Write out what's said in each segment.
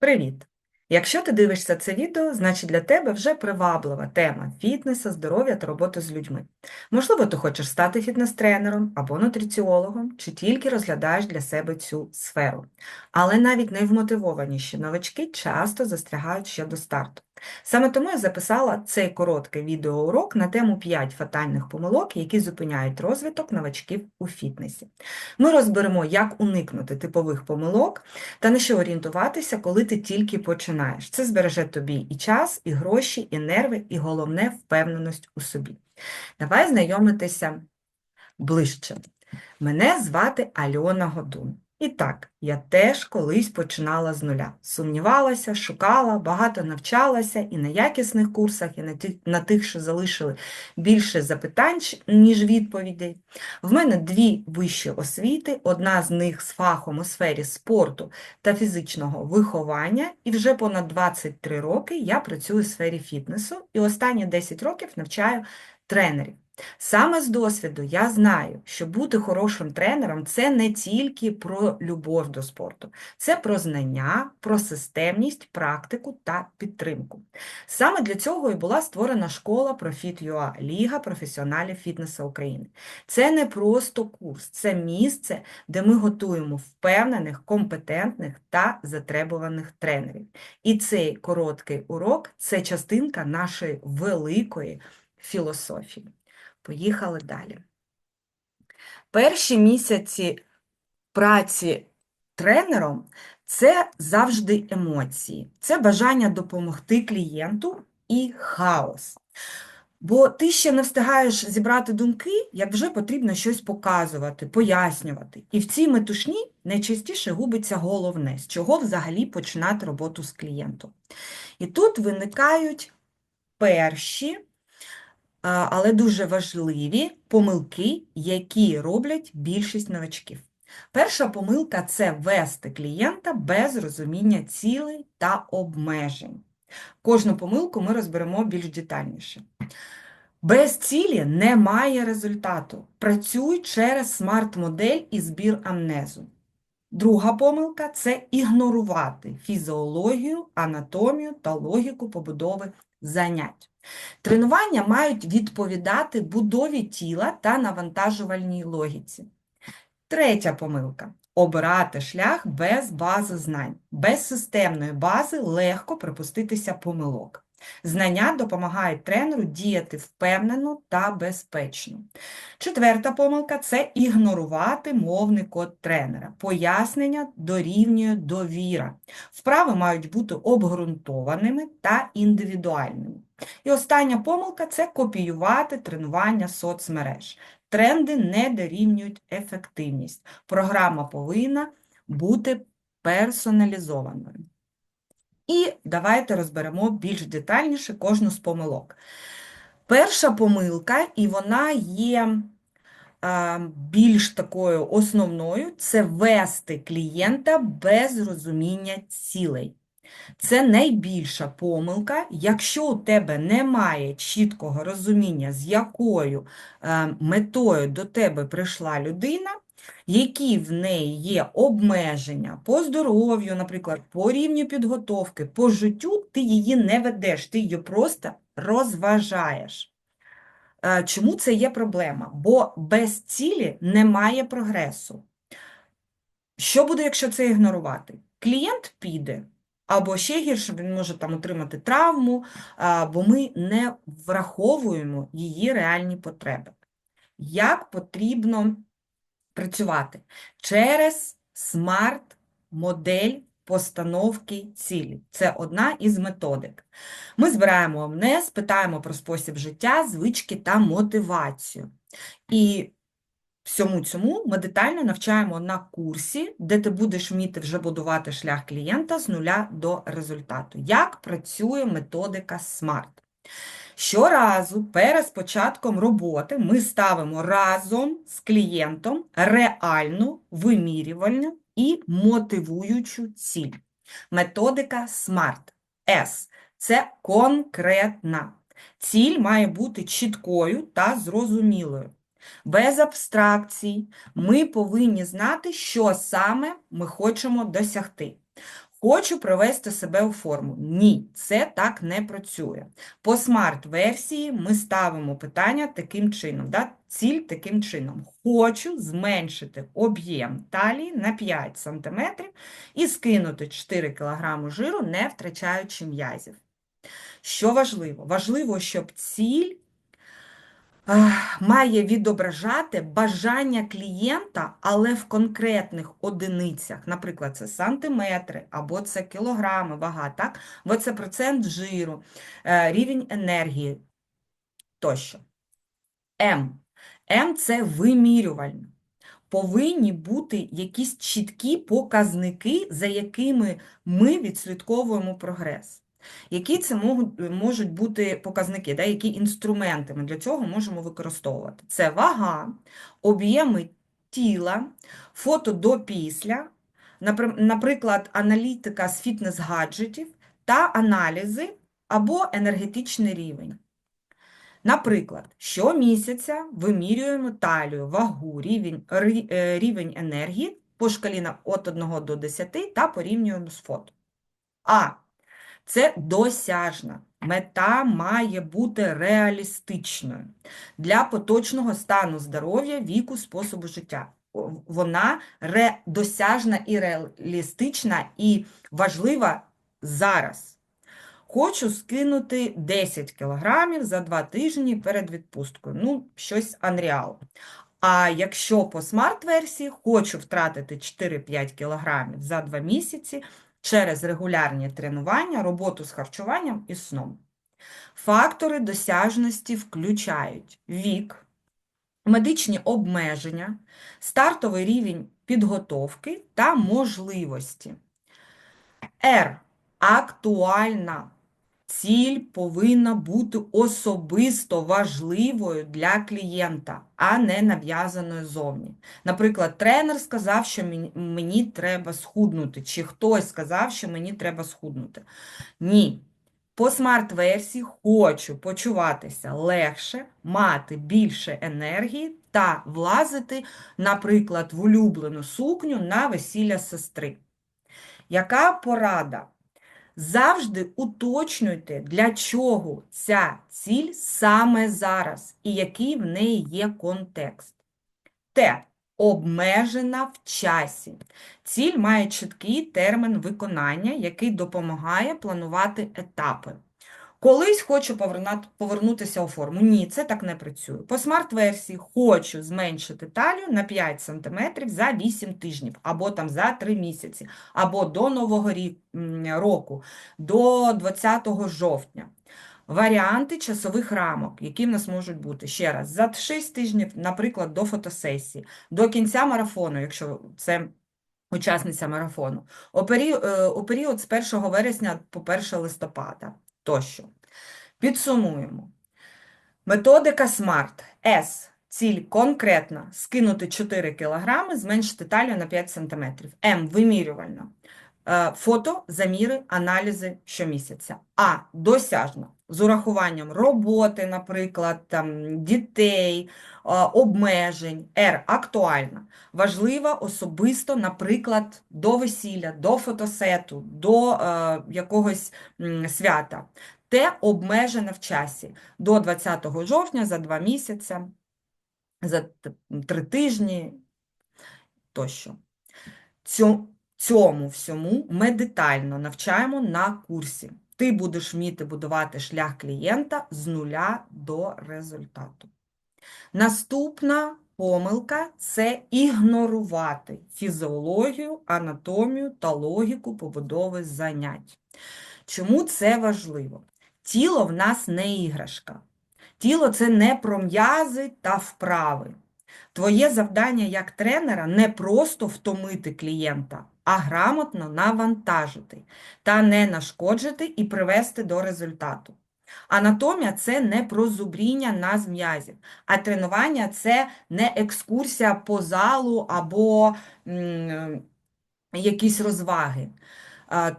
Привіт! Якщо ти дивишся це відео, значить для тебе вже приваблива тема фітнесу, здоров'я та роботи з людьми. Можливо, ти хочеш стати фітнес-тренером або нутриціологом, чи тільки розглядаєш для себе цю сферу. Але навіть найвмотивованіші новачки часто застрягають ще до старту. Саме тому я записала цей короткий відеоурок на тему 5 фатальних помилок, які зупиняють розвиток новачків у фітнесі. Ми розберемо, як уникнути типових помилок та на що орієнтуватися, коли ти тільки починаєш. Це збереже тобі і час, і гроші, і нерви, і головне впевненість у собі. Давай знайомитися ближче. Мене звати Альона Годун. І так, я теж колись починала з нуля. Сумнівалася, шукала, багато навчалася і на якісних курсах, і на тих, на тих, що залишили більше запитань, ніж відповідей. В мене дві вищі освіти, одна з них з фахом у сфері спорту та фізичного виховання, і вже понад 23 роки я працюю у сфері фітнесу і останні 10 років навчаю тренерів. Саме з досвіду я знаю, що бути хорошим тренером це не тільки про любов до спорту, це про знання, про системність, практику та підтримку. Саме для цього і була створена школа ProfitUA – Ліга професіоналів фітнесу України. Це не просто курс, це місце, де ми готуємо впевнених, компетентних та затребуваних тренерів. І цей короткий урок це частинка нашої великої філософії. Поїхали далі. Перші місяці праці тренером це завжди емоції, це бажання допомогти клієнту і хаос. Бо ти ще не встигаєш зібрати думки, як вже потрібно щось показувати, пояснювати. І в цій метушні найчастіше губиться головне, з чого взагалі починати роботу з клієнтом. І тут виникають перші але дуже важливі помилки, які роблять більшість новачків. Перша помилка це вести клієнта без розуміння цілей та обмежень. Кожну помилку ми розберемо більш детальніше. Без цілі немає результату. Працюй через смарт-модель і збір амнезу. Друга помилка це ігнорувати фізіологію, анатомію та логіку побудови занять. Тренування мають відповідати будові тіла та навантажувальній логіці. Третя помилка обирати шлях без бази знань. Без системної бази легко припуститися помилок. Знання допомагають тренеру діяти впевнено та безпечно. Четверта помилка це ігнорувати мовний код тренера. Пояснення дорівнює довіра. Вправи мають бути обґрунтованими та індивідуальними. І остання помилка це копіювати тренування соцмереж. Тренди не дорівнюють ефективність. Програма повинна бути персоналізованою. І давайте розберемо більш детальніше кожну з помилок. Перша помилка, і вона є більш такою основною, це вести клієнта без розуміння цілей. Це найбільша помилка, якщо у тебе немає чіткого розуміння, з якою е, метою до тебе прийшла людина, які в неї є обмеження по здоров'ю, наприклад, по рівню підготовки, по життю, ти її не ведеш, ти її просто розважаєш. Е, чому це є проблема? Бо без цілі немає прогресу. Що буде, якщо це ігнорувати? Клієнт піде. Або ще гірше, він може там отримати травму, бо ми не враховуємо її реальні потреби. Як потрібно працювати? Через смарт-модель постановки цілі. Це одна із методик. Ми збираємо ОМНЕС, питаємо про спосіб життя, звички та мотивацію. І Всьому цьому ми детально навчаємо на курсі, де ти будеш вміти вже будувати шлях клієнта з нуля до результату. Як працює методика SMART? Щоразу перед початком роботи ми ставимо разом з клієнтом реальну, вимірювальну і мотивуючу ціль. Методика SMART. S це конкретна. Ціль має бути чіткою та зрозумілою. Без абстракцій ми повинні знати, що саме ми хочемо досягти. Хочу привести себе у форму. Ні, це так не працює. По смарт-версії ми ставимо питання таким чином, да? ціль таким чином. Хочу зменшити об'єм талії на 5 см і скинути 4 кг жиру, не втрачаючи м'язів. Що важливо? Важливо, щоб ціль має відображати бажання клієнта, але в конкретних одиницях, наприклад, це сантиметри, або це кілограми, вага, так? або це процент жиру, е, рівень енергії тощо. М. М це вимірювально. Повинні бути якісь чіткі показники, за якими ми відслідковуємо прогрес. Які це можуть бути показники, да, які інструменти ми для цього можемо використовувати? Це вага, об'єми тіла, фото до після, наприклад, аналітика з фітнес-гаджетів та аналізи або енергетичний рівень. Наприклад, щомісяця вимірюємо талію, вагу, рівень, е, рівень енергії по шкалі від 1 до 10 та порівнюємо з фото. А це досяжна. Мета має бути реалістичною для поточного стану здоров'я, віку, способу життя. Вона досяжна і реалістична і важлива зараз. Хочу скинути 10 кілограмів за 2 тижні перед відпусткою. Ну, щось unreal. А якщо по смарт-версії хочу втратити 4-5 кілограмів за 2 місяці, через регулярні тренування, роботу з харчуванням і сном. Фактори досяжності включають вік, медичні обмеження, стартовий рівень підготовки та можливості. Р. Актуальна Ціль повинна бути особисто важливою для клієнта, а не нав'язаною зовні. Наприклад, тренер сказав, що мені треба схуднути, чи хтось сказав, що мені треба схуднути. Ні. По смарт-версії хочу почуватися легше, мати більше енергії та влазити, наприклад, в улюблену сукню на весілля сестри. Яка порада? Завжди уточнюйте, для чого ця ціль саме зараз і який в неї є контекст. Т. Обмежена в часі. Ціль має чіткий термін виконання, який допомагає планувати етапи. Колись хочу повернутися у форму. Ні, це так не працює. По смарт-версії хочу зменшити талію на 5 см за 8 тижнів, або там за 3 місяці, або до Нового року, до 20 жовтня. Варіанти часових рамок, які в нас можуть бути ще раз, за 6 тижнів, наприклад, до фотосесії, до кінця марафону, якщо це учасниця марафону, у період з 1 вересня по 1 листопада тощо. Підсумуємо. Методика SMART. S. Ціль конкретна скинути 4 кг, зменшити талію на 5 см. М. Вимірювально. Е, фото, заміри, аналізи щомісяця. А. Досяжно. З урахуванням роботи, наприклад, там, дітей, е, обмежень. Р. Актуальна. Важлива особисто, наприклад, до весілля, до фотосету, до е, якогось свята. Т. Обмежена в часі до 20 жовтня за 2 місяці, за 3 тижні тощо. Цьому Цьому всьому ми детально навчаємо на курсі. Ти будеш вміти будувати шлях клієнта з нуля до результату. Наступна помилка це ігнорувати фізіологію, анатомію та логіку побудови занять. Чому це важливо? Тіло в нас не іграшка. Тіло це не про м'язи та вправи. Твоє завдання як тренера не просто втомити клієнта, а грамотно навантажити та не нашкоджити і привести до результату. Анатомія це не про зубріння на зм'язів, а тренування це не екскурсія по залу або якісь розваги.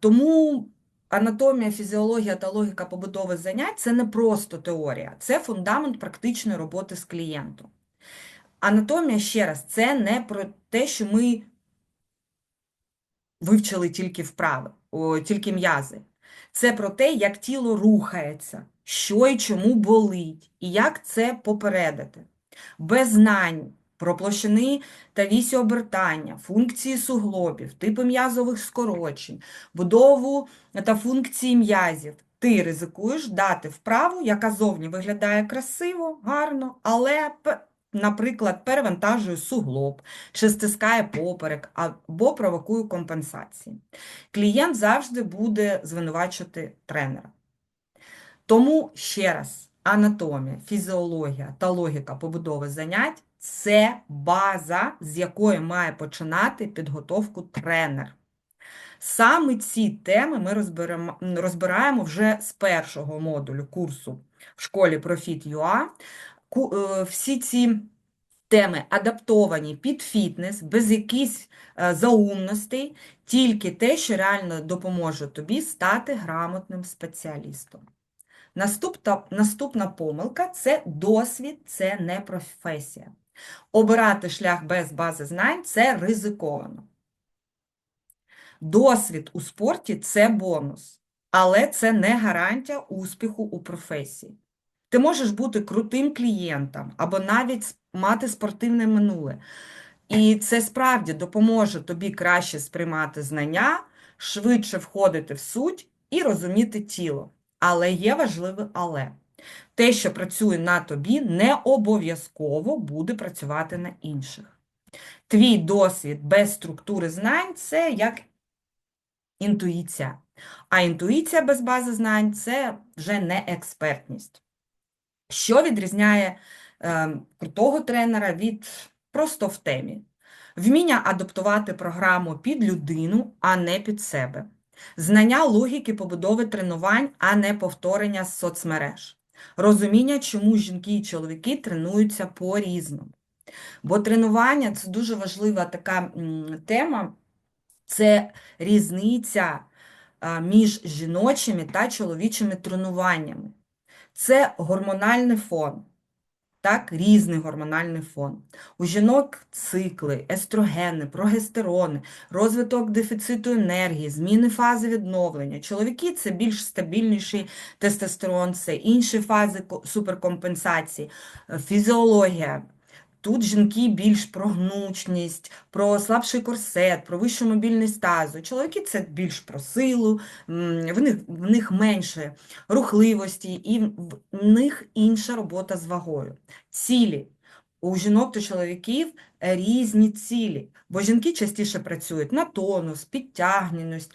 Тому анатомія, фізіологія та логіка побудови занять це не просто теорія, це фундамент практичної роботи з клієнтом. Анатомія, ще раз, це не про те, що ми вивчили тільки вправи, о, тільки м'язи. Це про те, як тіло рухається, що і чому болить, і як це попередити. Без знань про площини та вісі обертання, функції суглобів, типи м'язових скорочень, будову та функції м'язів, ти ризикуєш дати вправу, яка зовні виглядає красиво, гарно, але, наприклад, перевантажує суглоб, чи стискає поперек, або провокує компенсації. Клієнт завжди буде звинувачувати тренера. Тому ще раз, анатомія, фізіологія та логіка побудови занять це база, з якої має починати підготовку тренер. Саме ці теми ми розберемо, розбираємо вже з першого модулю курсу в школі Profit.ua. Е, Всі ці теми адаптовані під фітнес, без якихось е, заумностей, тільки те, що реально допоможе тобі стати грамотним спеціалістом. Наступна, наступна помилка це досвід, це не професія. Обирати шлях без бази знань це ризиковано. Досвід у спорті це бонус, але це не гарантія успіху у професії. Ти можеш бути крутим клієнтом або навіть мати спортивне минуле. І це справді допоможе тобі краще сприймати знання, швидше входити в суть і розуміти тіло. Але є важливе але. Те, що працює на тобі, не обов'язково буде працювати на інших. Твій досвід без структури знань це як інтуїція. А інтуїція без бази знань це вже не експертність. Що відрізняє е, крутого тренера від просто в темі? Вміння адаптувати програму під людину, а не під себе. Знання логіки побудови тренувань, а не повторення з соцмереж. Розуміння, чому жінки і чоловіки тренуються по-різному. Бо тренування це дуже важлива така тема, це різниця між жіночими та чоловічими тренуваннями. Це гормональний фон, так, різний гормональний фон. У жінок цикли, естрогени, прогестерони, розвиток дефіциту енергії, зміни фази відновлення. Чоловіки це більш стабільніший тестостерон, це інші фази суперкомпенсації, е, фізіологія. Тут жінки більш про гнучність, про слабший корсет, про вищу мобільність тазу. Чоловіки це більш про силу, в них, в них менше рухливості, і в них інша робота з вагою. Цілі. У жінок та чоловіків різні цілі, бо жінки частіше працюють на тонус, підтягненість,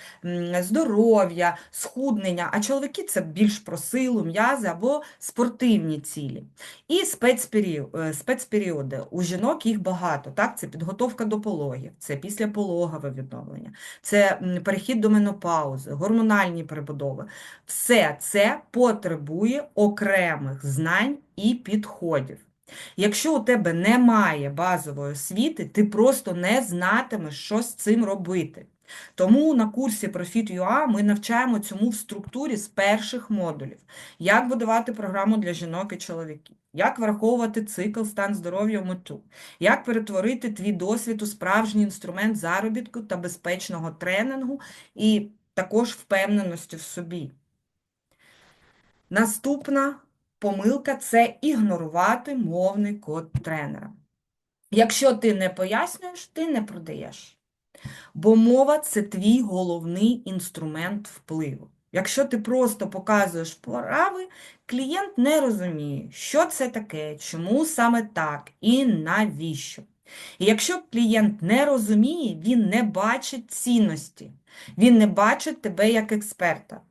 здоров'я, схуднення, а чоловіки це більш про силу, м'язи або спортивні цілі. І е, спецперіоди. У жінок їх багато. Так? Це підготовка до пологів, це післяпологове відновлення, це перехід до менопаузи, гормональні перебудови. Все це потребує окремих знань і підходів. Якщо у тебе немає базової освіти, ти просто не знатимеш, що з цим робити. Тому на курсі Profit.ua ми навчаємо цьому в структурі з перших модулів. Як будувати програму для жінок і чоловіків, як враховувати цикл стан здоров'я мету, як перетворити твій досвід у справжній інструмент заробітку та безпечного тренінгу і також впевненості в собі. Наступна помилка це ігнорувати мовний код тренера. Якщо ти не пояснюєш, ти не продаєш. Бо мова це твій головний інструмент впливу. Якщо ти просто показуєш вправи, клієнт не розуміє, що це таке, чому саме так і навіщо. І якщо клієнт не розуміє, він не бачить цінності, він не бачить тебе як експерта.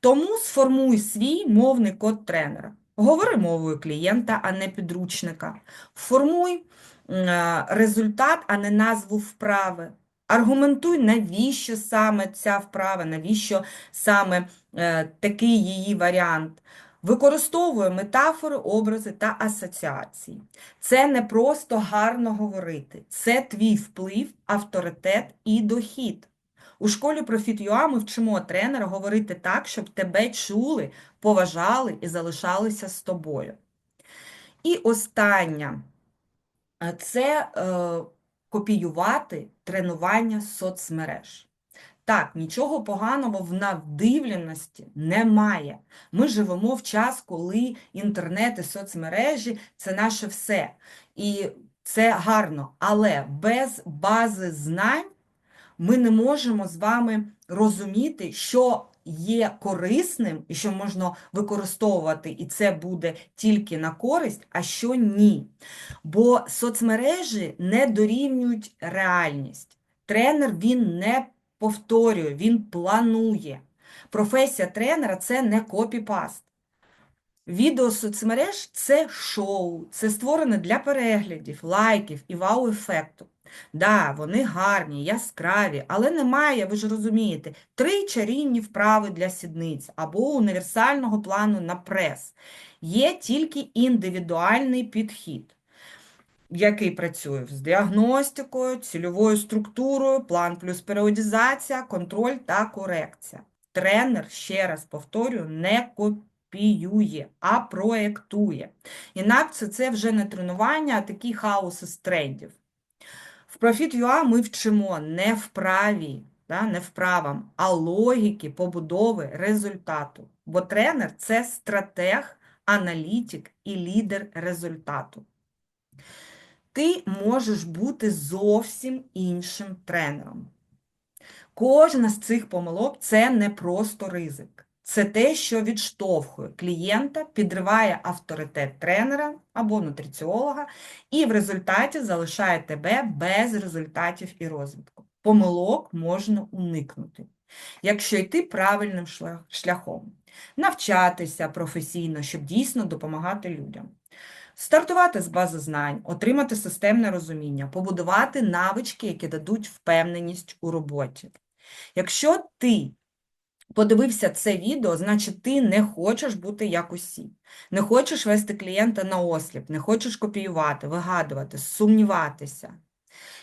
Тому сформуй свій мовний код тренера. Говори мовою клієнта, а не підручника. Формуй е, результат, а не назву вправи. Аргументуй, навіщо саме ця вправа, навіщо саме е, такий її варіант. Використовуй метафори, образи та асоціації. Це не просто гарно говорити, це твій вплив, авторитет і дохід. У школі Profit.ua ми вчимо тренера говорити так, щоб тебе чули, поважали і залишалися з тобою. І останнє е, це е, копіювати тренування соцмереж. Так, нічого поганого в надивленості немає. Ми живемо в час, коли інтернет і соцмережі це наше все. І це гарно. Але без бази знань ми не можемо з вами розуміти, що є корисним і що можна використовувати, і це буде тільки на користь, а що ні. Бо соцмережі не дорівнюють реальність. Тренер він не повторює, він планує. Професія тренера це не копіпаст. Відео соцмереж це шоу, це створене для переглядів, лайків і вау-ефекту. Да, вони гарні, яскраві, але немає, ви ж розумієте, три чарівні вправи для сідниць або універсального плану на прес. Є тільки індивідуальний підхід, який працює з діагностикою, цільовою структурою, план плюс періодизація, контроль та корекція. Тренер, ще раз повторюю, не копіює, а проєктує. Інакше це вже не тренування, а такий хаос із трендів. В Profit.ua ми вчимо не вправі, да, не вправам, а логіки побудови результату. Бо тренер це стратег, аналітик і лідер результату. Ти можеш бути зовсім іншим тренером. Кожна з цих помилок це не просто ризик. Це те, що відштовхує клієнта, підриває авторитет тренера або нутриціолога, і в результаті залишає тебе без результатів і розвитку. Помилок можна уникнути, якщо йти правильним шляхом, навчатися професійно, щоб дійсно допомагати людям. Стартувати з бази знань, отримати системне розуміння, побудувати навички, які дадуть впевненість у роботі. Якщо ти подивився це відео, значить ти не хочеш бути як усі, не хочеш вести клієнта на осліп, не хочеш копіювати, вигадувати, сумніватися.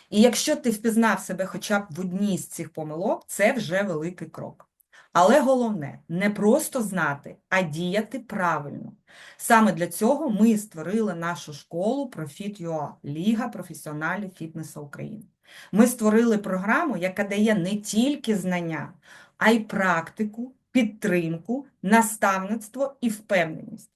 І якщо ти впізнав себе хоча б в одній з цих помилок, це вже великий крок. Але головне не просто знати, а діяти правильно. Саме для цього ми створили нашу школу Profit.ua – Ліга професіоналів фітнесу України. Ми створили програму, яка дає не тільки знання, а й практику, підтримку, наставництво і впевненість.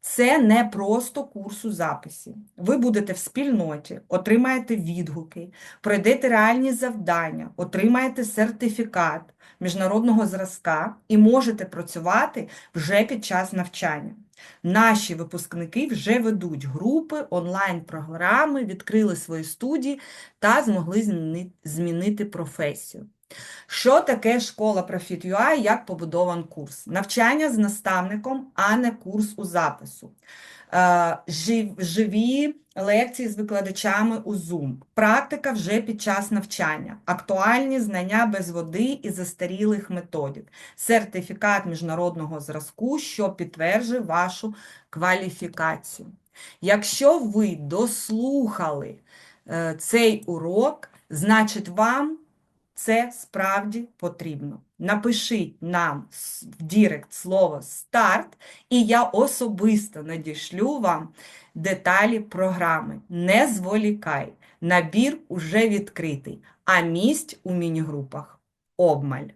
Це не просто курс у записі. Ви будете в спільноті, отримаєте відгуки, пройдете реальні завдання, отримаєте сертифікат міжнародного зразка і можете працювати вже під час навчання. Наші випускники вже ведуть групи, онлайн-програми, відкрили свої студії та змогли змінити професію. Що таке школа Profit.ua, як побудован курс? Навчання з наставником, а не курс у запису. Е, живі лекції з викладачами у Zoom, практика вже під час навчання, актуальні знання без води і застарілих методик, сертифікат міжнародного зразку, що підтверджує вашу кваліфікацію. Якщо ви дослухали е, цей урок, значить вам це справді потрібно. Напишіть нам в Дірект слово старт, і я особисто надішлю вам деталі програми. Не зволікай, набір уже відкритий, а місць у міні-групах обмаль.